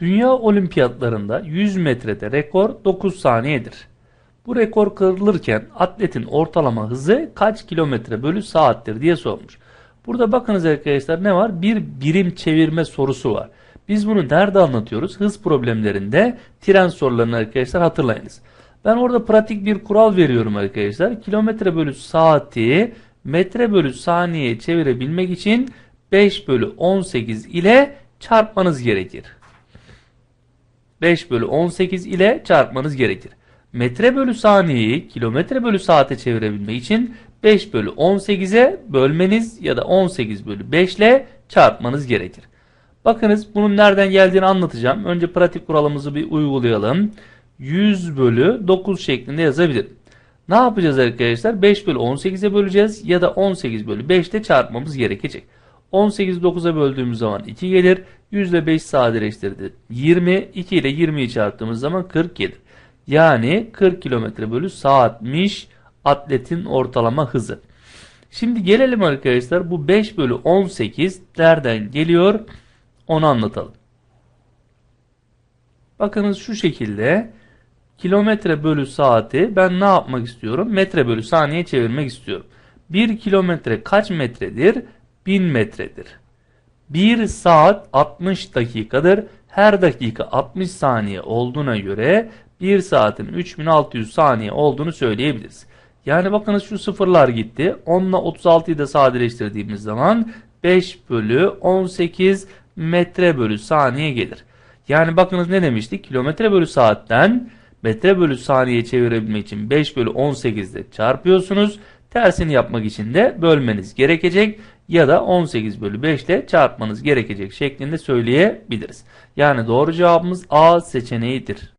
Dünya olimpiyatlarında 100 metrede rekor 9 saniyedir. Bu rekor kırılırken atletin ortalama hızı kaç kilometre bölü saattir diye sormuş. Burada bakınız arkadaşlar ne var? Bir birim çevirme sorusu var. Biz bunu nerede anlatıyoruz? Hız problemlerinde tren sorularını arkadaşlar hatırlayınız. Ben orada pratik bir kural veriyorum arkadaşlar. Kilometre bölü saati metre bölü saniyeye çevirebilmek için 5 bölü 18 ile çarpmanız gerekir. 5 bölü 18 ile çarpmanız gerekir. Metre bölü saniyeyi kilometre bölü saate çevirebilmek için 5 bölü 18'e bölmeniz ya da 18 bölü 5 ile çarpmanız gerekir. Bakınız bunun nereden geldiğini anlatacağım. Önce pratik kuralımızı bir uygulayalım. 100 bölü 9 şeklinde yazabilirim. Ne yapacağız arkadaşlar? 5 bölü 18'e böleceğiz ya da 18 bölü 5 ile çarpmamız gerekecek. 18'i 9'a böldüğümüz zaman 2 gelir. 100 ile 5 sadeleştirdi. 20. 2 ile 20'yi çarptığımız zaman 40 gelir. Yani 40 km bölü saatmiş atletin ortalama hızı. Şimdi gelelim arkadaşlar bu 5 bölü 18 nereden geliyor onu anlatalım. Bakınız şu şekilde kilometre bölü saati ben ne yapmak istiyorum? Metre bölü saniye çevirmek istiyorum. 1 kilometre kaç metredir? 1000 metredir. 1 saat 60 dakikadır. Her dakika 60 saniye olduğuna göre 1 saatin 3600 saniye olduğunu söyleyebiliriz. Yani bakınız şu sıfırlar gitti. 10 ile 36'yı da sadeleştirdiğimiz zaman 5 bölü 18 metre bölü saniye gelir. Yani bakınız ne demiştik? Kilometre bölü saatten metre bölü saniye çevirebilmek için 5 bölü 18 ile çarpıyorsunuz. Tersini yapmak için de bölmeniz gerekecek ya da 18 bölü 5 ile çarpmanız gerekecek şeklinde söyleyebiliriz. Yani doğru cevabımız A seçeneğidir.